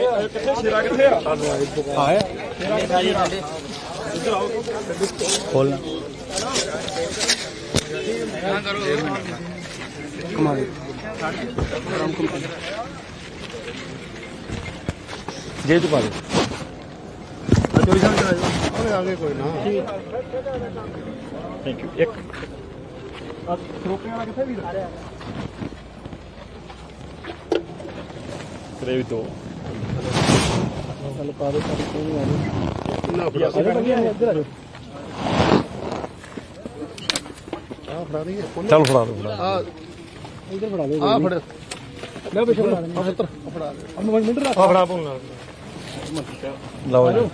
ਕਿੱਥੇ ਸ਼ੇਰਾ ਕਿੱਥੇ ਆ ਆਇਆ ਖੋਲਣਾ ਕਮਾ ਦੇ ਜੇ ਤੂੰ ਪਾ ਦੇ ਚੋਰੀ ਸਾਹਮਣੇ ਆ ਜਾ ਆਗੇ ਕੋਈ ਨਾ ਥੈਂਕ ਯੂ ਇੱਕ ਆ ਖਰੋਪੇ ਵਾਲਾ ਕਿੱਥੇ ਵੀ ਕਰੇ ਵੀ ਦੋ ਚੱਲ ਪਾ ਦੇ ਪਰ ਕੋਈ ਨਹੀਂ ਨਾ ਇੱਧਰ ਆ ਜਾ ਆ ਫੜਾ ਰਹੀ ਹੈ ਚੱਲ ਫੜਾ ਦੋ। ਫੜਾ ਆ ਇੱਧਰ ਫੜਾ ਦੇ। ਆ ਫੜ। ਲੈ ਦੇ ਆ ਪੁੱਤਰ। ਫੜਾ। ਦੇ ਆ ਮਿੰਟ ਰੱਖ। ਆ ਫੜਾ ਪੁੰਨਾ ਲਓ ਜੀ।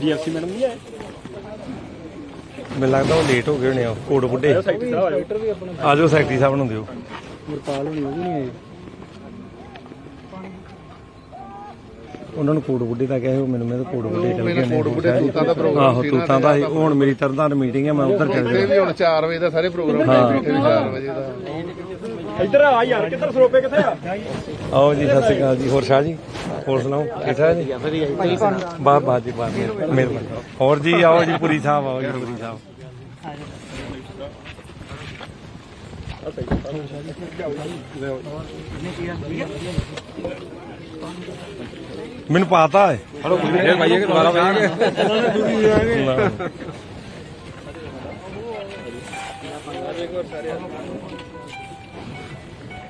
ਡੀਐਫਸੀ ਮੈਡਮ ਨਹੀਂ ਆਏ? ਮੈਨੂੰ ਲੱਗਦਾ ਉਹ ਲੇਟ ਹੋ ਗਏ ਹੋਣੇ ਆ ਕੋਟ ਬੁੱਢੇ ਆਜੋ ਸੈਕਟਰੀ ਸਾਹਿਬ ਨੂੰ ਦਿਓ। ਮੁਰਪਾਲ ਹੋਣੀ ਉਹ ਵੀ ਨਹੀਂ ਆਏ। ਉਹਨਾਂ ਨੂੰ ਕੋਟ ਬੁੱਢੇ ਦਾ ਕਹੇ ਮੈਨੂੰ ਮੈਂ ਤਾਂ ਕੋਟ ਬੁੱਢੇ ਚੱਲ ਨੇ ਕੋਟ ਬੁੱਢੇ ਤੂਤਾਂ ਦਾ ਪ੍ਰੋਗਰਾਮ ਆਹੋ ਤੂਤਾਂ ਦਾ ਸੀ। ਉਹ ਹੁਣ ਮੇਰੀ ਤਰਦਾਰ ਮੀਟਿੰਗ ਹੈ ਮੈਂ ਉਧਰ ਚੱਲ ਇਹ ਗਿਆ ਵੀ ਹੁਣ 4 ਵਜੇ ਦਾ ਸਾਰੇ ਪ੍ਰੋਗਰਾਮ ਹਾਂ। ਬੈਠੇ ਵੀ 4 ਵਜੇ ਦਾ। ਇੱਧਰ ਆ ਯਾਰ ਕਿੱਧਰ ਸਰੋਪੇ ਕਿੱਥੇ ਆ? ਆਓ ਜੀ ਸਤਿ ਸ਼੍ਰੀ ਅਕਾਲ ਜੀ। ਹੋਰ ਸ਼ਾਹ ਜੀ? ਹੋਰ ਸੁਣਾਓ? ਠੀਕ ਠਾਕ ਜੀ? ਬਾਤ ਬਾਤ ਜੀ ਬਾਤ ਮਿਹਰਬਾਨੀ। ਹੋਰ ਜੀ ਆਓ ਜੀ ਪੁਰੀ ਸਾਹਿਬ ਆਓ ਜੀ ਪੁਰੀ ਸਾਹਿਬ। ਮੈਨੂੰ ਪਤਾ ਹੈ ਹਲੋ ਫੇਰ ਭਾਈਏ ਕਿ ਦੁਬਾਰਾ ਭਾਈਏ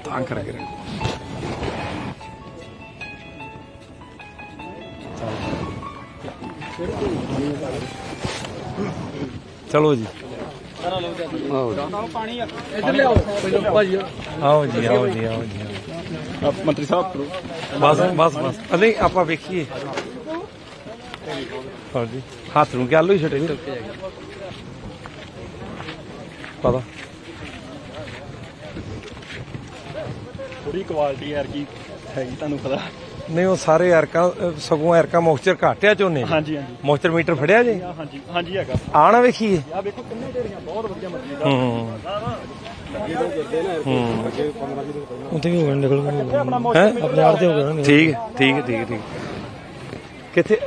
ਤਾਂ ਕਰਕੇ ਚਲੋ ਜੀ। ਆਓ ਜੀ। ਆਓ ਜੀ ਆਓ ਜੀ ਮੰਤਰੀ ਸਾਹਿਬ ਕਰੋ ਬਸ ਬਸ ਬਸ। ਨਹੀਂ, ਆਪਾਂ ਵੇਖੀਏ। ਹਾਂ ਹੱਥ ਨੂੰ ਗੱਲ ਹੋਈ ਛੱਡੇ। ਪਤਾ। ਥੋੜੀ ਕੁਆਲਿਟੀ ਯਾਰ ਕੀ ਹੈਗੀ ਤੁਹਾਨੂੰ ਪਤਾ। ਨਹੀਂ ਉਹ ਸਾਰੇ ਐਰਕਾ ਸਗੋਂ ਐਰਕਾ ਮੋਇਸਚਰ ਘਾਟਿਆ ਝੋਨੇ ਹਾਂਜੀ ਹਾਂਜੀ। ਮੋਇਸਚਰ ਮੀਟਰ ਫੜਿਆ ਜੇ? ਹਾਂਜੀ ਹਾਂਜੀ ਹੈਗਾ। ਆਣਾ ਵੇਖੀਏ ਆ ਵੇਖੋ ਕਿੰਨੇ ਢੇਰੀਆਂ ਬਹੁਤ ਵਧੀਆ ਮੰਤਰੀ ਹੂੰ। ਹੂੰ। ਉੱਥੇ ਵੀ ਹੋ ਗਏ ਨਿਕਲ ਗਏ ਹੈ? ਆਪਣੇ ਆਪ ਤੇ ਹੋ ਗਏ ਠੀਕ ਹੈ ਠੀਕ ਠੀਕ ਠੀਕ। ਕਿੱਥੇ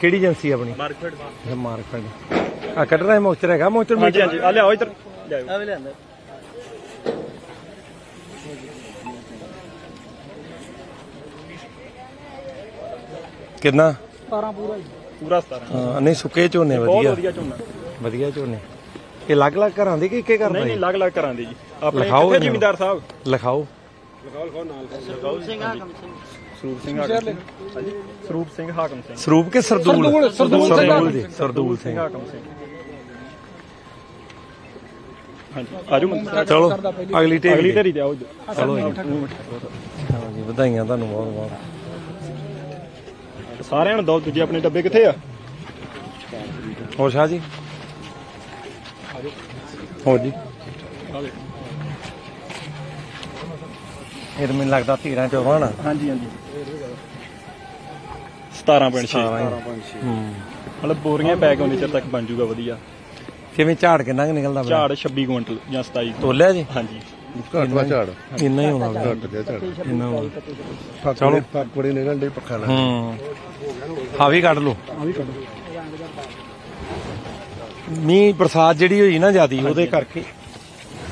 ਕਿਹੜੀ ਏਜੰਸੀ ਆਪਣੀ? ਮਾਰਕਫੈਡ ਮਾਰਕਫੈਡ ਆ ਕੱਢ ਰਿਹਾ ਮੋਇਸਚਰ ਹੈਗਾ ਮੋਇਸਚਰ ਹਾਂਜੀ ਮੀਟਰ ਹਾਂਜੀ। ਆ ਲਿਆਓ ਇੱਧਰ। ਲਿਆਓ। ਆ ਵੀ ਲਿਆਂਦਾ। ਕਿੰਨਾ? 17 ਪੂਰਾ ਹੀ ਪੂਰਾ 17 ਹਾਂ, ਨਹੀਂ ਸੁੱਕੇ ਝੋਨੇ ਬਹੁਤ ਵਧੀਆ। ਵਧੀਆ ਝੋਨਾ। ਵਧੀਆ ਝੋਨੇ। ਇਹ ਅਲੱਗ-ਅਲੱਗ ਘਰਾਂ ਦੇ ਕਿ ਇੱਕੇ ਘਰ ਦਾ ਨਹੀਂ ਨਹੀਂ ਹੀ? ਅਲੱਗ ਅਲੱਗ ਕਰਾਂ ਦੇ ਜੀ। ਆਪਣੇ ਲਿਖਾਓ ਕਿੱਥੇ ਇਹਨੂੰ। ਜ਼ਿਮੀਂਦਾਰ ਸਾਹਿਬ? ਲਿਖਾਓ। ਸਰੂਪ ਸਿੰਘ ਹਾਕਮ ਸਿੰਘ। ਹਾਂਜੀ। ਸਰੂਪ ਸਿੰਘ ਹਾਕਮ ਸਿੰਘ। ਸਰੂਪ ਕੇ ਸਰਦੂਲ? ਸਰਦੂਲ, ਸਰਦੂਲ ਸਿੰਘ ਸਰਦੂਲ ਜੀ ਸਰਦੂਲ ਸਿੰਘ ਹਾਕਮ ਸਿੰਘ। ਹਾਂਜੀ। ਆਜੋ ਮੰਤਰੀ ਸਾਹਿਬ। ਚਲੋ ਅਗਲੀ ਢੇਰੀ ਅਗਲੀ ਤੇ। ਢੇਰੀ ਤੇ ਆਓ ਜੀ। ਚਲੋ ਜੀ। ਹਾਂ ਜੀ ਵਧਾਈਆਂ ਤੁਹਾਨੂੰ ਬਹੁਤ ਬਹੁਤ ਸਾਰਿਆਂ ਨੂੰ ਦੋ ਦੂਜੇ ਆਪਣੇ ਡੱਬੇ ਕਿੱਥੇ ਆ? ਹੋਰ ਸ਼ਾਹ ਜੀ। ਹੋਰ ਜੀ। ਇਹ ਤਾਂ ਮੈਨੂੰ ਲੱਗਦਾ 13 14 ਨਾ ਹਾਂਜੀ ਹਾਂਜੀ। 17.6 ਹੂੰ। ਮਤਲਬ ਬੋਰੀਆਂ ਪੈਕ ਹੋਣੇ ਚਿਰ ਤੱਕ ਬਣ ਜੂਗਾ ਵਧੀਆ। ਕਿਵੇਂ ਝਾੜ ਕਿੰਨਾ ਕੁ ਨਿਕਲਦਾ? ਝਾੜ 26 ਕੁਇੰਟਲ ਜਾਂ 27 ਤੋਲਿਆ ਜੀ? ਹਾਂਜੀ। ਘੱਟ ਝਾੜ। ਇੰਨਾ ਹੀ ਹੋਣਾ। ਘੱਟ ਗਿਆ ਝਾੜ। ਇੰਨਾ ਹੋਣਾ। ਚਲੋ। ਫੱਕ ਬੜੀ ਨਿਕਲ ਡੇ ਪੱਖਾ ਲਾ ਹੂੰ। ਆ ਵੀ ਕੱਢ ਲਓ। ਆ ਵੀ ਕੱਢੋ ਮੀਂਹ ਬਰਸਾਤ ਜਿਹੜੀ ਹੋਈ ਨਾ ਜਿਆਦੀ ਉਹਦੇ ਕਰਕੇ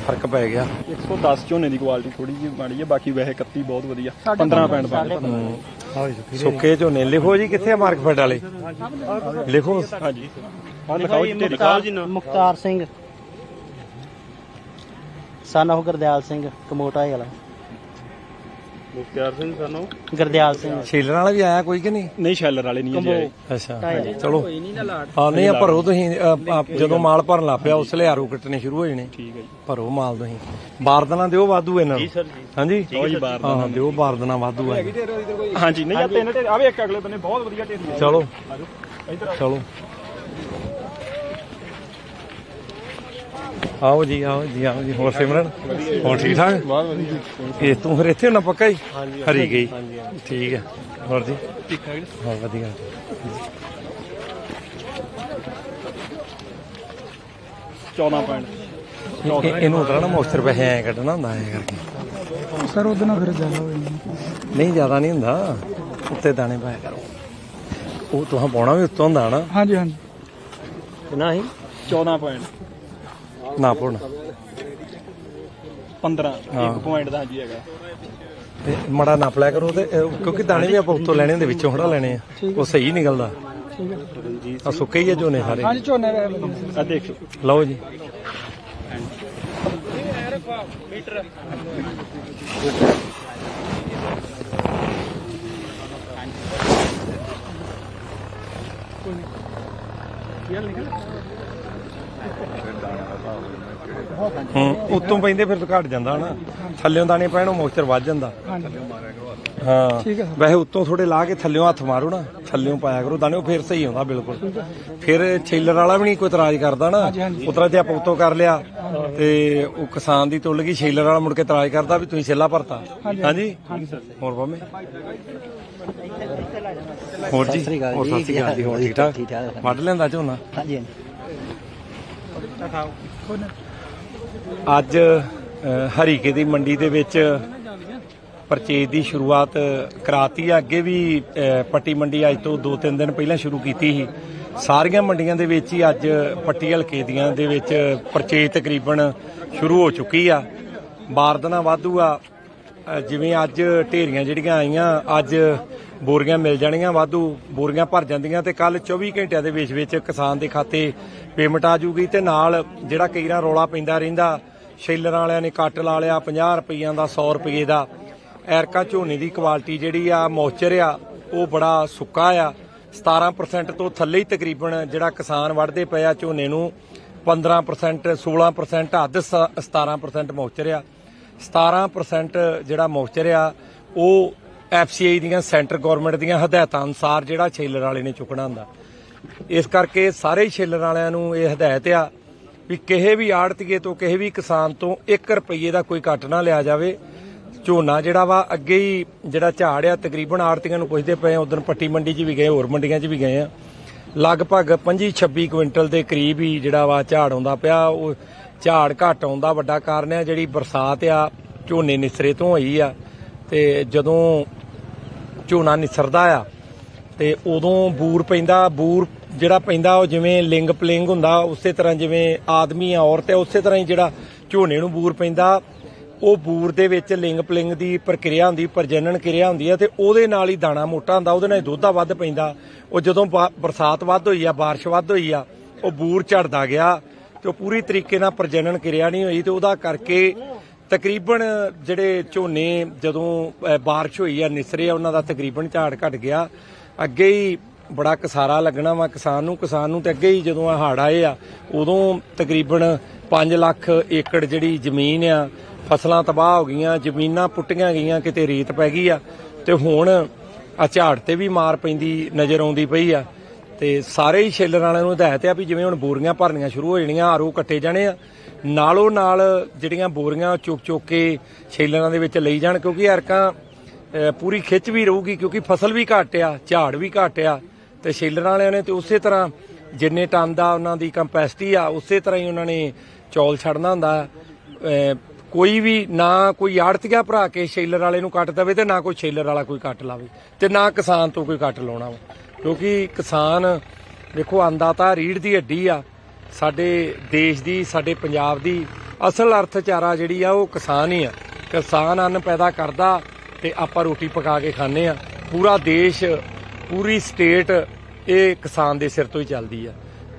ਫ਼ਰਕ ਪੈ ਗਿਆ। 110 ਝੋਨੇ ਦੀ ਕੁਆਲਿਟੀ ਥੋੜੀ ਜਿਹੀ ਮਾੜੀ ਹੈ ਬਾਕੀ ਵੈਸੇ 31 ਬਹੁਤ ਵਧੀਆ। 15 ਪੈਂਟ ਪਾ ਸੁੱਕੇ ਝੋਨੇ। ਲਿਖੋ ਜੀ ਕਿੱਥੇ ਆ ਮਾਰਕਫੈਡ ਵਾਲੇ? ਲਿਖੋ। ਹਾਂਜੀ। ਹਾਂ ਲਿਖਾਓ ਜੀ ਢੇਰੀ ਖਾਓ ਜੀ ਨਾ। ਮੁਖਤਾਰ ਸਿੰਘ। ਸਨ ਉਹ ਗੁਰਦਿਆਲ ਸਿੰਘ ਕਮੋਟਾ ਵਾਲਾ। ਮੁਖਤਿਆਰ ਸਿੰਘ ਸਾਨੂੰ। ਗੁਰਦਿਆਲ ਸਿੰਘ। ਛੇਲਣ ਵਾਲਾ ਵੀ ਆਇਆ ਕੋਈ ਕਿ ਨਹੀਂ? ਨਹੀਂ ਸ਼ੈਲਰ ਵਾਲੇ ਨਹੀਂ ਜੀ ਆਏ। ਅੱਛਾ। ਚਲੋ। ਹਾਂ ਨਹੀਂ ਆ ਭਰੋ ਤੁਸੀਂ ਅ, ਆ, ਜਦੋਂ ਮਾਲ ਭਰਨ ਲੱਗ ਪਿਆ ਉਸ ਲਈ ਆਰੂ ਕੱਟਣੇ ਸ਼ੁਰੂ ਹੋ ਜਾਣੇ। ਠੀਕ ਹੈ ਜੀ। ਭਰੋ ਮਾਲ ਤੁਸੀਂ। ਬਾਰਦਨਾ ਦਿਓ ਵਾਧੂ ਇਹਨਾਂ ਨੂੰ। ਸਰ ਜੀ। ਹਾਂਜੀ? ਲਓ ਜੀ ਬਾਹਰ ਹਾਂ ਦਿਓ ਬਾਰਦਨਾ ਵਾਧੂ ਹੈ ਹਾਂਜੀ ਨਹੀਂ ਆ ਤਿੰਨ ਢੇਰੀ ਆਵੇ ਇੱਕ ਅਗਲੇ ਬੰਨੇ ਬਹੁਤ ਵਧੀਆ ਢੇਰੀ ਚਲੋ। ਇੱਧਰ ਚਲੋ। ਆਓ ਜੀ ਆਓ ਜੀ ਆਓ ਜੀ। ਹੋਰ ਸਿਮਰਨ? ਹੋਰ ਠੀਕ ਠਾਕ? ਬਹੁਤ ਵਧੀਆ ਇਹ ਤੂੰ ਫਿਰ ਇੱਥੇ ਹੋਣਾ ਪੱਕਾ ਹੀ? ਹਰੀ ਗਈ। ਠੀਕ ਹੈ। ਹੋਰ ਜੀ? ਠੀਕ ਠਾਕ ਹਾਂ ਵਧੀਆ। ਚੌਦਾਂ ਪੁਆਇੰਟ ਇਹ- ਇਹਨੂੰ ਉਤਰਾ ਨਾ ਮੋਸਟਰ ਪੈਸੇ ਐ ਕੱਢਣਾ ਹੁੰਦਾ ਐ ਕਰਕੇ। ਸਰ ਉਹਦੇ ਨਾਲ ਫਿਰ ਜ਼ਿਆਦਾ ਹੋ ਜਾਂਦਾ ਨਹੀਂ ਜ਼ਿਆਦਾ ਨਹੀਂ ਹੁੰਦਾ। ਉੱਤੇ ਦਾਣੇ ਪਾਇਆ ਕਰੋ। ਉਹ ਤੁਹਾਂ ਪਾਉਣਾ ਵੀ ਉੱਤੋਂ ਹੁੰਦਾ ਨਾ। ਹਾਂਜੀ ਹਾਂਜੀ। ਕਿੰਨਾ ਹੀ 14 ਪੁਆਇੰਟ ਨਾ ਪਾਉਣਾ 15 ਹਾਂ। 1 ਪੁਆਇੰਟ ਦਾ ਜੀ ਹੈਗਾ। ਤੇ ਮੜਾ ਨਾਪ ਲਿਆ ਕਰੋ ਤੇ ਅਹ, ਕਿਉਂਕਿ ਦਾਣੇ ਵੀ ਆਪਾਂ ਉੱਤੋਂ ਲੈਣੇ ਦੇ ਵਿੱਚੋਂ ਥੋੜਾ ਲੈਣੇ ਆ। ਉਹ ਸਹੀ ਨਿਕਲਦਾ। ਠੀਕ ਹੈ। ਆ ਸੁੱਕੇ ਹੀ ਆ ਝੋਨੇ ਸਾਰੇ। ਹਾਂਜੀ ਝੋਨੇ ਦਾ। ਆ ਦੇਖੋ। ਲਓ ਜੀ। ਹੂੰ ਉੱਤੋਂ ਪੈਂਦੇ ਫਿਰ ਘਟ ਜਾਂਦਾ ਨਾ ਥੱਲਿਓਂ ਦਾਣੇ ਪੈਣੋਂ ਮੋਇਸਚਰ ਵੱਧ ਜਾਂਦਾ। ਹਾਂ ਠੀਕ ਹੈ ਸਰ। ਵੈਸੇ ਉੱਤੋਂ ਥੋੜੇ ਲਾ ਕੇ ਥੱਲਿਓਂ ਹੱਥ ਮਾਰੋ ਨਾ ਥੱਲਿਓਂ ਪਾਇਆ ਕਰੋ ਦਾਣੇ ਉਹ ਫਿਰ ਸਹੀ ਹੁੰਦਾ ਬਿਲਕੁਲ। ਫਿਰ ਛੇਲਰ ਵਾਲਾ ਵੀ ਨਹੀਂ ਕੋਈ ਇਤਰਾਜ਼ ਕਰਦਾ ਨਾ। ਉਤਰਾ ਤੇ ਆਪਾਂ ਉੱਤੋਂ ਕਰ ਲਿਆ ਤੇ ਉਹ ਕਿਸਾਨ ਦੀ ਤੁੱਲ ਗਈ ਛੇਲਰ ਵਾਲਾ ਮੁੜ ਕੇ ਇਤਰਾਜ਼ ਕਰਦਾ ਵੀ ਤੁਸੀਂ ਛੇਲਾ ਭਰਤਾ। ਹਾਂਜੀ ਹੋਰ ਬਾਮੇ ਹੋਰ ਜੀ ਹੋਰ ਜੀ, ਸਤਿ ਸ੍ਰੀ ਅਕਾਲ ਜੀ ਹੋਰ ਠੀਕ ਠਾਕ। ਵੱਢ ਲੈਂਦਾ ਝੋਨਾ। ਹਾਂਜੀ ਹਾਂਜੀ। ਅੱਜ ਹਰੀਕੇ ਦੀ ਮੰਡੀ ਦੇ ਵਿੱਚ ਪਰਚੇਜ ਦੀ ਸ਼ੁਰੂਆਤ ਕਰਾਤੀ ਆ। ਅੱਗੇ ਵੀ ਪੱਟੀ ਮੰਡੀ ਅੱਜ ਤੋਂ 2-3 ਦਿਨ ਪਹਿਲਾਂ ਸ਼ੁਰੂ ਕੀਤੀ ਸੀ। ਸਾਰੀਆਂ ਮੰਡੀਆਂ ਦੇ ਵਿੱਚ ਹੀ ਅੱਜ ਪੱਟੀ ਹਲਕੇ ਦੀਆਂ ਦੇ ਵਿੱਚ ਪਰਚੇਜ ਤਕਰੀਬਨ ਸ਼ੁਰੂ ਹੋ ਚੁੱਕੀ ਆ। ਬਾਰਦਨਾ ਵਾਧੂ ਆ। ਜਿਵੇਂ ਅੱਜ ਢੇਰੀਆਂ ਜਿਹੜੀਆਂ ਆਈਆਂ, ਅੱਜ ਬੋਰੀਆਂ ਮਿਲ ਜਾਣੀਆਂ, ਵਾਧੂ ਬੋਰੀਆਂ ਭਰ ਜਾਂਦੀਆਂ ਤੇ ਕੱਲ 24 ਘੰਟਿਆਂ ਦੇ ਵਿੱਚ ਵਿੱਚ ਕਿਸਾਨ ਦੇ ਖਾਤੇ ਪੇਮੈਂਟ ਆ ਜੂਗੀ ਤੇ ਨਾਲ ਜਿਹੜਾ ਕਈ ਵਾਰ ਰੌਲਾ ਪੈਂਦਾ ਰਹਿੰਦਾ, ਸ਼ੈਲਰਾਂ ਵਾਲਿਆਂ ਨੇ ਕੱਟ ਲਾ ਲਿਆ 50 ਰੁਪਈਆਂ ਦਾ 100 ਰੁਪਏ ਦਾ। ਐਰਕਾ ਝੋਨੇ ਦੀ ਕੁਆਲਿਟੀ ਜਿਹੜੀ ਆ ਮੌਚਰ ਆ, ਉਹ ਬੜਾ ਸੁੱਕਾ ਆ। 17% ਤੋਂ ਥੱਲੇ ਹੀ ਤਕਰੀਬਨ ਜਿਹੜਾ ਕਿਸਾਨ ਵੱਢਦੇ ਪਏ ਆ ਝੋਨੇ ਨੂੰ 15% 16% ਹੱਦ ਸ- 17% ਮੌਚਰ ਆ। 17% ਜਿਹੜਾ ਮੌਚਰ ਆ, ਉਹ ਐਫਸੀਆਈ ਦੀਆਂ ਸੈਂਟਰ ਗਵਰਨਮੈਂਟ ਦੀਆਂ ਹਦਾਇਤਾਂ ਅਨੁਸਾਰ ਜਿਹੜਾ ਛੇਲਰ ਵਾਲੇ ਨੇ ਚੁੱਕਣਾ ਹੁੰਦਾ। ਇਸ ਕਰਕੇ ਸਾਰੇ ਛੇਲਰ ਵਾਲਿਆਂ ਨੂੰ ਇਹ ਹਦਾਇਤ ਆ ਵੀ ਕਿਸੇ ਵੀ ਆੜਤੀਏ ਤੋਂ, ਕਿਸੇ ਵੀ ਕਿਸਾਨ ਤੋਂ 1 ਰੁਪਏ ਦਾ ਕੋਈ ਘੱਟ ਨਾ ਲਿਆ ਜਾਵੇ। ਝੋਨਾ ਜਿਹੜਾ ਵਾ, ਅੱਗੇ ਹੀ ਜਿਹੜਾ ਝਾੜ ਆ, ਤਕਰੀਬਨ ਆੜਤੀਆਂ ਨੂੰ ਪੁੱਛਦੇ ਪਏ ਉਦੋਂ ਪੱਟੀ ਮੰਡੀ 'ਚ ਵੀ ਗਏ, ਹੋਰ ਮੰਡੀਆਂ 'ਚ ਵੀ ਗਏ ਆ। ਲਗਭਗ 25 26 ਕੁਇੰਟਲ ਦੇ ਕਰੀਬ ਹੀ ਜਿਹੜਾ ਵਾ ਝਾੜ ਆਉਂਦਾ ਪਿਆ, ਉਹ ਝਾੜ ਘਟ ਆਉਂਦਾ ਵੱਡਾ ਕਾਰਨ ਆ, ਜਿਹੜੀ ਬਰਸਾਤ ਆ, ਝੋਨੇ ਨਿਸਰੇ ਤੋਂ ਹੋਈ ਆ, ਤੇ ਜਦੋਂ ਝੋਨਾ ਨਿਸਰਦਾ ਆ, ਤੇ ਉਦੋਂ ਬੂਰ ਪੈਂਦਾ, ਬੂਰ ਜਿਹੜਾ ਪੈਂਦਾ, ਉਹ ਜਿਵੇਂ ਲਿੰਗ ਪਲਿੰਗ ਹੁੰਦਾ, ਉਸੇ ਤਰ੍ਹਾਂ ਜਿਵੇਂ ਆਦਮੀ ਆ, ਔਰਤ ਹੈ ਉਸੇ ਤਰ੍ਹਾਂ ਹੀ ਜਿਹੜਾ ਝੋਨੇ ਨੂੰ ਬੂਰ ਪੈਂਦਾ, ਉਹ ਬੂਰ ਦੇ ਵਿੱਚ ਲਿੰਗ ਪਲਿੰਗ ਦੀ ਪ੍ਰਕਿਰਿਆ ਹੁੰਦੀ, ਪ੍ਰਜਨਨ ਕਿਰਿਆ ਹੁੰਦੀ ਹੈ ਤੇ ਉਹਦੇ ਨਾਲ ਹੀ ਦਾਣਾ ਮੋਟਾ ਹੁੰਦਾ, ਉਹਦੇ ਨਾਲ ਹੀ ਦੁੱਧਾ ਵੱਧ ਪੈਂਦਾ, ਉਹ ਜਦੋਂ ਬਾ- ਬਰਸਾਤ ਵੱਧ ਹੋਈ ਆ, ਬਾਰਿਸ਼ ਵੱਧ ਹੋਈ ਆ, ਉਹ ਬੂਰ ਝੜਦਾ ਗਿਆ ਤੇ ਉਹ ਪੂਰੀ ਤਰੀਕੇ ਨਾਲ ਪ੍ਰਜਨਨ ਕਿਰਿਆ ਨਹੀਂ ਹੋਈ ਤੇ ਉਹਦਾ ਕਰਕੇ ਤਕਰੀਬਨ ਜਿਹੜੇ ਝੋਨੇ ਜਦੋਂ ਅਹ, ਬਾਰਿਸ਼ ਹੋਈ ਆ ਨਿਸਰੇ ਆ ਉਹਨਾਂ ਦਾ ਤਕਰੀਬਨ ਝਾੜ ਘਟ ਗਿਆ। ਅੱਗੇ ਹੀ ਬੜਾ ਕਸਾਰਾ ਲੱਗਣਾ ਵਾ ਕਿਸਾਨ ਨੂੰ ਕਿਸਾਨ ਨੂੰ ਤੇ ਅੱਗੇ ਹੀ ਜਦੋਂ ਆ ਹੜ ਆਏ ਆ ਉਦੋਂ ਤਕਰੀਬਨ 5 ਲੱਖ ਏਕੜ ਜਿਹੜੀ ਜ਼ਮੀਨ ਆ ਫਸਲਾਂ ਤਬਾਹ ਹੋ ਗਈਆਂ ਜ਼ਮੀਨਾਂ ਪੁੱਟੀਆਂ ਗਈਆਂ ਕਿਤੇ ਰੇਤ ਪੈ ਗਈ ਆ। ਤੇ ਹੁਣ ਆ ਝਾੜ ਤੇ ਵੀ ਮਾਰ ਪੈਂਦੀ ਨਜ਼ਰ ਆਉਂਦੀ ਪਈ ਆ। ਤੇ ਸਾਰੇ ਹੀ ਛੇਲਰ ਵਾਲਿਆਂ ਨੂੰ ਹਦਾਇਤ ਆ ਵੀ ਜਿਵੇਂ ਹੁਣ ਬੋਰੀਆਂ ਭਰਨੀਆਂ ਸ਼ੁਰੂ ਹੋ ਜਾਣੀਆਂ, ਆਰੂ ਕੱਟੇ ਜਾਣੇ ਆ। ਨਾਲੋਂ ਨਾਲ ਜਿਹੜੀਆਂ ਬੋਰੀਆਂ ਚੁੱਕ ਚੁੱਕ ਕੇ ਛੇਲਰਾਂ ਦੇ ਵਿੱਚ ਲਈ ਜਾਣ, ਕਿਉਂਕਿ ਐਰਕਾਂ ਪੂਰੀ ਖਿੱਚ ਵੀ ਰਹੂਗੀ, ਕਿਉਂਕਿ ਫਸਲ ਵੀ ਘੱਟ ਆ, ਝਾੜ ਵੀ ਘੱਟ ਆ। ਤੇ ਛੇਲਰਾਂ ਵਾਲਿਆਂ ਨੇ ਤੇ ਉਸੇ ਤਰ੍ਹਾਂ ਜਿੰਨੇ ਟਨ ਦਾ ਉਹਨਾਂ ਦੀ ਕੰਪੈਸਿਟੀ ਆ, ਉਸੇ ਤਰ੍ਹਾਂ ਹੀ ਉਹਨਾਂ ਨੇ ਚੌਲ ਛੱਡਣਾ ਹੁੰਦਾ। ਕੋਈ ਵੀ ਨਾ ਕੋਈ ਆੜਤੀਆ ਭਰਾ ਕੇ ਛੇਲਰ ਵਾਲੇ ਨੂੰ ਕੱਟ ਦੇਵੇ ਤੇ ਨਾ ਕੋਈ ਛੇਲਰ ਵਾਲਾ ਕੋਈ ਕੱਟ ਲਾਵੇ ਤੇ ਨਾ ਕਿਸਾਨ ਤੋਂ ਕੋਈ ਕੱਟ ਲਾਉਣਾ ਵਾ। ਕਿਉਂਕਿ ਕਿਸਾਨ, ਦੇਖੋ ਅੰਦਾਤਾ ਰੀੜ ਦੀ ਹੱਡੀ ਆ। ਸਾਡੇ ਦੇਸ਼ ਦੀ, ਸਾਡੇ ਪੰਜਾਬ ਦੀ ਅਸਲ ਅਰਥਚਾਰਾ ਜਿਹੜੀ ਆ, ਉਹ ਕਿਸਾਨ ਹੀ ਆ। ਕਿਸਾਨ ਅੰਨ ਪੈਦਾ ਕਰਦਾ ਤੇ ਆਪਾਂ ਰੋਟੀ ਪਕਾ ਕੇ ਖਾਂਦੇ ਆ। ਪੂਰਾ ਦੇਸ਼, ਪੂਰੀ ਸਟੇਟ ਇਹ ਕਿਸਾਨ ਦੇ ਸਿਰ ਤੋਂ ਹੀ ਚੱਲਦੀ ਆ।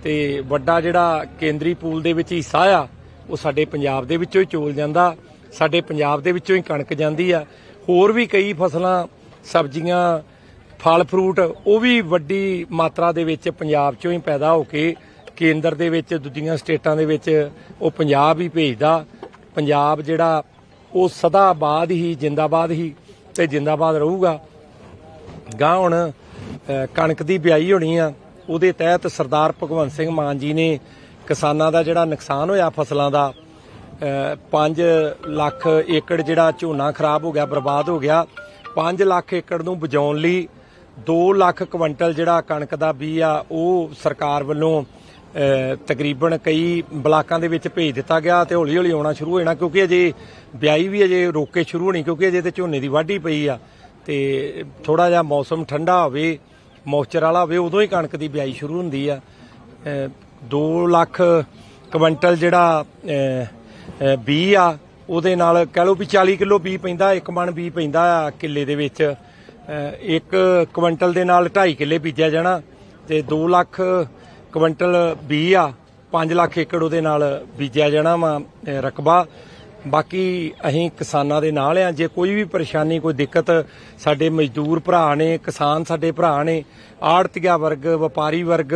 ਤੇ ਵੱਡਾ ਜਿਹੜਾ ਕੇਂਦਰੀ ਪੂਲ ਦੇ ਵਿੱਚ ਹਿੱਸਾ ਆ, ਉਹ ਸਾਡੇ ਪੰਜਾਬ ਦੇ ਵਿੱਚੋਂ ਹੀ ਚੋਲ ਜਾਂਦਾ, ਸਾਡੇ ਪੰਜਾਬ ਦੇ ਵਿੱਚੋਂ ਹੀ ਕਣਕ ਜਾਂਦੀ ਆ। ਹੋਰ ਵੀ ਕਈ ਫਸਲਾਂ, ਸਬਜ਼ੀਆਂ ਫਲ ਫਰੂਟ, ਉਹ ਵੀ ਵੱਡੀ ਮਾਤਰਾ ਦੇ ਵਿੱਚ ਪੰਜਾਬ ਚੋਂ ਹੀ ਪੈਦਾ ਹੋ ਕੇ ਕੇਂਦਰ ਦੇ ਵਿੱਚ, ਦੂਜੀਆਂ ਸਟੇਟਾਂ ਦੇ ਵਿੱਚ ਉਹ ਪੰਜਾਬ ਹੀ ਭੇਜਦਾ। ਪੰਜਾਬ ਜਿਹੜਾ, ਉਹ ਸਦਾ ਬਾਦ ਹੀ, ਜਿੰਦਾਬਾਦ ਹੀ ਤੇ ਜਿੰਦਾਬਾਦ ਰਹੂਗਾ। ਗਾਂ ਹੁਣ ਕਣਕ ਦੀ ਬਿਆਈ ਹੋਣੀ ਆ, ਉਹਦੇ ਤਹਿਤ ਸਰਦਾਰ ਭਗਵੰਤ ਸਿੰਘ ਮਾਨ ਜੀ ਨੇ ਕਿਸਾਨਾਂ ਦਾ ਜਿਹੜਾ ਨੁਕਸਾਨ ਹੋਇਆ ਫਸਲਾਂ ਦਾ 5 ਲੱਖ ਏਕੜ ਜਿਹੜਾ ਝੋਨਾ ਖਰਾਬ ਹੋ ਗਿਆ, ਬਰਬਾਦ ਹੋ ਗਿਆ। 5 ਲੱਖ ਏਕੜ ਨੂੰ ਬਚਾਉਣ ਲਈ 2 ਲੱਖ ਕੁਇੰਟਲ ਜਿਹੜਾ ਕਣਕ ਦਾ ਬੀ ਆ, ਉਹ ਸਰਕਾਰ ਵੱਲੋਂ ਤਕਰੀਬਨ ਕਈ ਬਲਾਕਾਂ ਦੇ ਵਿੱਚ ਭੇਜ ਦਿੱਤਾ ਗਿਆ ਤੇ ਹੌਲੀ ਹੌਲੀ ਆਉਣਾ ਸ਼ੁਰੂ ਹੋ ਜਾਣਾ ਕਿਉਂਕਿ ਅਜੇ ਵਿਆਈ ਵੀ ਅਜੇ ਰੋਕ ਕੇ ਸ਼ੁਰੂ ਹੋਣੀ, ਕਿਉਂਕਿ ਅਜੇ ਤੇ ਝੋਨੇ ਦੀ ਵਾਢੀ ਪਈ ਆ ਤੇ ਥੋੜਾ ਜਿਹਾ ਮੌਸਮ ਠੰਡਾ ਹੋਵੇ ਮੌਇਸਚਰ ਵਾਲਾ ਹੋਵੇ, ਉਦੋਂ ਹੀ ਕਣਕ ਦੀ ਵਿਆਈ ਸ਼ੁਰੂ ਹੁੰਦੀ ਆ। 2 ਲੱਖ ਕੁਇੰਟਲ ਜਿਹੜਾ ਬੀ ਆ, ਉਹਦੇ ਨਾਲ ਕਹਿ ਲਓ ਵੀ 40 ਕਿਲੋ ਬੀ ਪੈਂਦਾ, ਇੱਕ ਮਣ ਬੀ ਪੈਂਦਾ ਆ ਕਿੱਲੇ ਦੇ ਵਿੱਚ। ਇੱਕ ਕੁਇੰਟਲ ਦੇ ਨਾਲ 2.5 ਕਿੱਲੇ ਬੀਜਿਆ ਜਾਣਾ ਤੇ 2 ਲੱਖ ਕੁਇੰਟਲ ਬੀਜ ਆ 5 ਲੱਖ ਏਕੜ ਉਹਦੇ ਨਾਲ ਬੀਜਿਆ ਜਾਣਾ ਵਾ ਰਕਬਾ। ਬਾਕੀ ਅਸੀਂ ਕਿਸਾਨਾਂ ਦੇ ਨਾਲ ਆ, ਜੇ ਕੋਈ ਵੀ ਪਰੇਸ਼ਾਨੀ, ਕੋਈ ਦਿੱਕਤ ਸਾਡੇ ਮਜ਼ਦੂਰ ਭਰਾ ਨੇ, ਕਿਸਾਨ ਸਾਡੇ ਭਰਾ ਨੇ, ਆੜਤੀਆ ਵਰਗ, ਵਪਾਰੀ ਵਰਗ,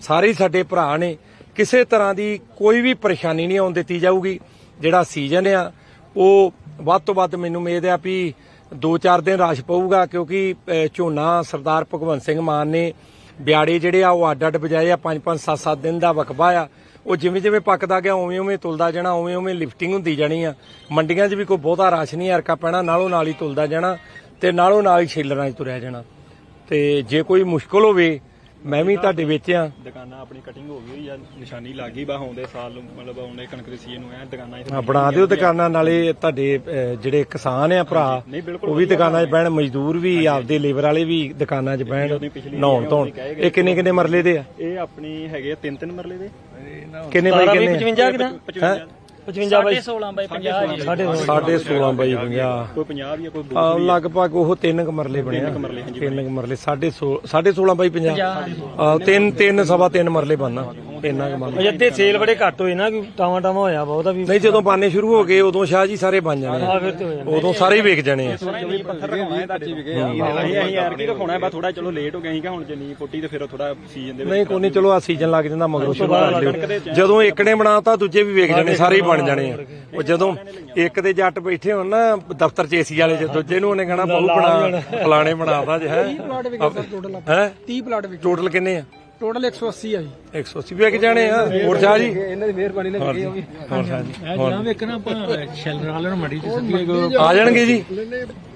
ਸਾਰੇ ਸਾਡੇ ਭਰਾ ਨੇ, ਕਿਸੇ ਤਰ੍ਹਾਂ ਦੀ ਕੋਈ ਵੀ ਪਰੇਸ਼ਾਨੀ ਨਹੀਂ ਆਉਣ ਦਿੱਤੀ ਜਾਊਗੀ। ਜਿਹੜਾ ਸੀਜ਼ਨ ਆ, ਉਹ ਵੱਧ ਤੋਂ ਵੱਧ ਮੈਨੂੰ ਉਮੀਦ ਆ ਵੀ 2-4 ਦਿਨ ਰਸ਼ ਪਊਗਾ ਕਿਉਂਕਿ ਝੋਨਾ ਸਰਦਾਰ ਭਗਵੰਤ ਸਿੰਘ ਮਾਨ ਨੇ ਬਿਆੜੇ ਜਿਹੜੇ ਆ, ਉਹ ਅੱਡ ਅੱਡ ਬਜਾਏ ਆ 5-5 7-7 ਦਿਨ ਦਾ ਵਕਬਾ ਆ। ਉਹ ਜਿਵੇਂ ਜਿਵੇਂ ਪੱਕਦਾ ਗਿਆ ਉਵੇਂ ਉਵੇਂ ਤੁਲਦਾ ਜਾਣਾ ਉਵੇਂ ਉਵੇਂ ਲਿਫਟਿੰਗ ਹੁੰਦੀ ਜਾਣੀ ਆ। ਮੰਡੀਆਂ 'ਚ ਵੀ ਕੋਈ ਬਹੁਤਾ ਰਸ਼ ਨਹੀਂ ਅਰਕਾ ਪੈਣਾ, ਨਾਲੋਂ ਨਾਲ ਹੀ ਤੁਲਦਾ ਜਾਣਾ ਤੇ ਨਾਲੋਂ ਨਾਲ ਹੀ ਛੇਲਰਾਂ 'ਚ ਤੁਰਿਆ ਜਾਣਾ। ਤੇ ਜੇ ਕੋਈ ਮੁਸ਼ਕਲ ਹੋਵੇ ਮੈਂ ਵੀ ਤੁਹਾਡੇ ਵਿੱਚ ਆ ਦੁਕਾਨਾਂ ਆਪਣੀ ਕਟਿੰਗ ਹੋ ਗਈ ਹੋਈ ਆ ਨਿਸ਼ਾਨੀ ਲੱਗ ਗਈ ਬਾ ਆਉਂਦੇ ਸਾਲ ਨੂੰ ਮਤਲਬ ਆਉਂਦੇ ਕਣਕ ਦੇ ਸੀਜ਼ਨ ਨੂੰ ਐ ਦੁਕਾਨਾਂ ਇੱਥੇ ਹਾਂ, ਬਣਾ ਦਿਓ ਦੁਕਾਨਾਂ ਨਾਲੇ ਤੁਹਾਡੇ ਅਹ, ਜਿਹੜੇ ਕਿਸਾਨ ਆ ਭਰਾ ਨਹੀਂ, ਬਿਲਕੁਲ ਉਹ ਵੀ ਦੁਕਾਨਾਂ 'ਚ ਬਹਿਣ ਮਜ਼ਦੂਰ ਵੀ ਆਪਦੇ ਲੇਬਰ ਵਾਲੇ ਵੀ ਦੁਕਾਨਾਂ 'ਚ ਬਹਿਣ ਨਹਾਉਣ ਧੋਣ। ਇਹ ਕਿੰਨੇ ਕਿੰਨੇ ਮਰਲੇ ਦੇ ਆ? ਇਹ ਆਪਣੀ ਹੈਗੇ ਆ ਤਿੰਨ ਤਿੰਨ ਮਰਲੇ ਦੇ। ਕਿੰਨੇ ਬਾਈ ਕਿੰਨੇ 55 ਕਿਦਾਂ? 55 55 ਬਾਈ 16 ਬਾਈ 50 ਜੀ ਸਾਢੇ 16 ਬਾਈ 50 ਕੋਈ 50 ਵੀ ਆ ਕੋਈ ਆ, ਲਗਭਗ ਉਹ ਤਿੰਨ ਕੁ ਮਰਲੇ ਬਣਿਆ ਤਿੰਨ ਕੁ ਮਰਲੇ ਸਾਢੇ 16 ਬਾਈ 50 ਆ, ਤਿੰਨ ਤਿੰਨ ਸਵਾ ਤਿੰਨ ਮਰਲੇ ਬਣਨਾ। ਇੰਨਾ ਕੁ ਮਰਲੇ ਅੱਧੇ ਸੇਲ ਬੜੇ ਘੱਟ ਹੋਏ ਨਾ ਕਿ ਟਾਵਾਂ ਟਾਵਾਂ ਹੋਇਆ ਬਹੁਤਾ ਵੀ ਨਹੀਂ ਜਦੋਂ ਬਾਨੇ ਸ਼ੁਰੂ ਹੋ ਗਏ ਉਦੋਂ ਸ਼ਾਹ ਜੀ ਸਾਰੇ ਬਣ ਜਾਣੇ ਆ। ਫਿਰ ਤੇ ਹੋ ਜਾਣਾ ਉਦੋਂ ਸਾਰੇ ਹੀ ਵਿਕ ਜਾਣੇ ਆ। ਪੱਥਰ ਰਖਵਾਏ ਤੁਹਾਡੇ ਅਸੀਂ ਅਸੀਂ ਯਾਰ ਕੀ ਰਖਾਉਣਾ ਬਾ ਥੋੜਾ ਚਲੋ ਲੇਟ ਹੋ ਗਏ ਸੀ ਕਿ ਹੁਣ ਜੇ ਨੀ ਪੁੱਟੀ ਤੇ ਫਿਰ ਥੋੜਾ ਸੀਜ਼ਨ ਦੇ ਵਿੱਚ ਨਹੀਂ ਕੋਈ ਨਹੀਂ ਚਲੋ ਆ ਸੀਜ਼ਨ ਲੱਗ ਜਾਂਦਾ ਮਗਰੋਂ ਸ਼ੁਰੂ ਕਰ ਲਿਓ। ਜਦੋਂ ਇੱਕ ਨੇ ਬਣਾਤਾ ਦੂਜੇ ਵੀ ਵੇਖ ਜਾਣੇ ਸਾਰੇ ਹੀ ਬਣ ਜਾਣੇ ਆ। ਉਹ ਜਦੋਂ ਇੱਕ ਦੇ ਜੱਟ ਬੈਠੇ ਹੋਣ ਨਾ ਦਫ਼ਤਰ ਚ ਏਸੀ ਵਾਲੇ ਚ ਦੂਜੇ ਨੂੰ ਉਹਨੇ ਕਹਣਾ ਬਹੁ ਬਣਾ ਫਲਾਣੇ ਬਣਾਤਾ ਜੇ ਹੈ? ਪਲਾਟ ਵਿਕੇ ਸਰ ਟੋਟਲ ਹੈ? 30 ਪਲਾਟ ਵਿਕੇ ਟੋਟਲ ਕਿੰਨੇ ਆ? ਟੋਟਲ 180 ਆ ਜੀ। 180 ਵਿਕ ਜਾਣੇ ਆ? ਹੋਰ ਸ਼ਾਹ ਜੀ? ਇਹਨਾਂ ਦੀ ਮਿਹਰਬਾਨੀ ਨਾਲ ਵਿਕੇ ਹੋਈ ਹੋਰ ਸ਼ਾਹ ਜੀ। ਜਨਾਬ ਇੱਕ ਨਾ ਆਪਾਂ ਸ਼ੈਲਰ ਵਾਲਿਆਂ ਨੂੰ ਮੰਡੀ ਚ ਸੱਦੀਏ ਆ ਜਾਣਗੇ ਜੀ।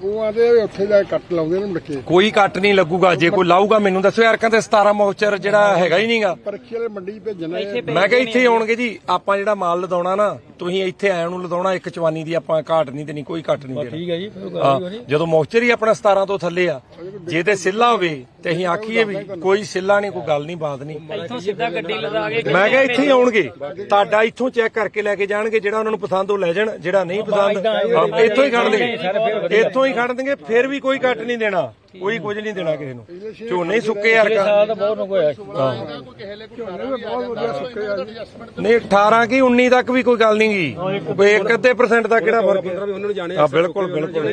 ਉਹ ਆਦੇ ਉੱਥੇ ਜਾ ਕੇ ਕੱਟ ਲਾਉਂਦੇ ਨੇ ਮੁੜਕੇ ਕੋਈ ਕੱਟ ਨਹੀਂ ਲੱਗੂਗਾ ਜੇ ਕੋਈ ਲਾਊਗਾ ਮੈਨੂੰ ਦੱਸੋ ਯਾਰ ਕਹਿੰਦੇ 17 ਮੌਚਰ ਜਿਹੜਾ ਹੈਗਾ ਹੀ ਨਹੀਂਗਾ। ਪਰਖੀ ਵਾਲੇ ਮੰਡੀ ਭੇਜਣਾ। ਮੈਂ ਕਿਹਾ ਇੱਥੇ ਆਉਣਗੇ ਜੀ ਆਪਾਂ ਜਿਹੜਾ ਮਾਲ ਲਦਾਉਣਾ ਨਾ ਤੁਸੀਂ ਇੱਥੇ ਆਇਆਂ ਨੂੰ ਲਦਾਉਣਾ ਇੱਕ ਚਵਾਨੀ ਦੀ ਆਪਾਂ ਘਾਟ ਨਹੀਂ ਦੇਣੀ ਕੋਈ ਘੱਟ ਨਹੀਂ ਦੇਣਾ। ਠੀਕ ਹੈ ਜੀ ਜਦੋਂ ਮੌਚਰ ਹੀ ਆਪਣਾ 17 ਤੋਂ ਥੱਲੇ ਆ ਜੇ ਤੇ ਸਿੱਲਾ ਹੋਵੇ ਤੇ ਅਸੀਂ ਆਖੀਏ ਵੀ ਕੋਈ ਸਿੱਲਾ ਨਹੀਂ ਕੋਈ ਗੱਲ ਨਹੀਂ ਬਾਤ ਨਹੀਂ। ਇੱਥੋਂ ਸਿੱਧਾ ਗੱਡੀ ਲਗਾ ਕੇ ਮੈਂ ਕਿਹਾ ਇੱਥੇ ਹੀ ਆਉਣਗੇ। ਤੁਹਾਡਾ ਇੱਥੋਂ ਚੈੱਕ ਕਰਕੇ ਲੈ ਕੇ ਜਾਣਗੇ ਜਿਹੜਾ ਉਹਨਾਂ ਨੂੰ ਪਸੰਦ ਉਹ ਲੈ ਜਾਣ ਜਿਹੜਾ ਨਹੀਂ ਪਸੰਦ ਹਾਂ, ਇੱਥੋਂ ਹੀ ਖੜ ਦੇਣਗੇ ਇੱਥੋਂ ਹੀ ਖੜ ਦੇਣਗੇ ਫਿਰ ਵੀ ਕੋਈ ਕੱਟ ਨਹੀਂ ਦੇਣਾ। ਕੋਈ ਕੁਝ ਨਹੀਂ ਦੇਣਾ ਕਿਸੇ ਨੂੰ। ਝੋਨੇ ਸੁੱਕੇ ਯਾਰ ਤਾਂ ਬਹੁਤ ਨਹੀਂ 18 ਕੀ 19 ਤੱਕ ਵੀ ਕੋਈ ਗੱਲ ਨਹੀਂ ਗੀ। ਇੱਕ ਅੱਧੇ ਪਰਸੈਂਟ ਦਾ ਕਿਹੜਾ ਫ਼ਰਕ ਹੈ। ਹਾਂ ਬਿਲਕੁਲ ਬਿਲਕੁਲ।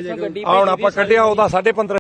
ਆ। ਹੁਣ ਆਪਾਂ ਕੱਢਿਆ ਉਹਦਾ 15.5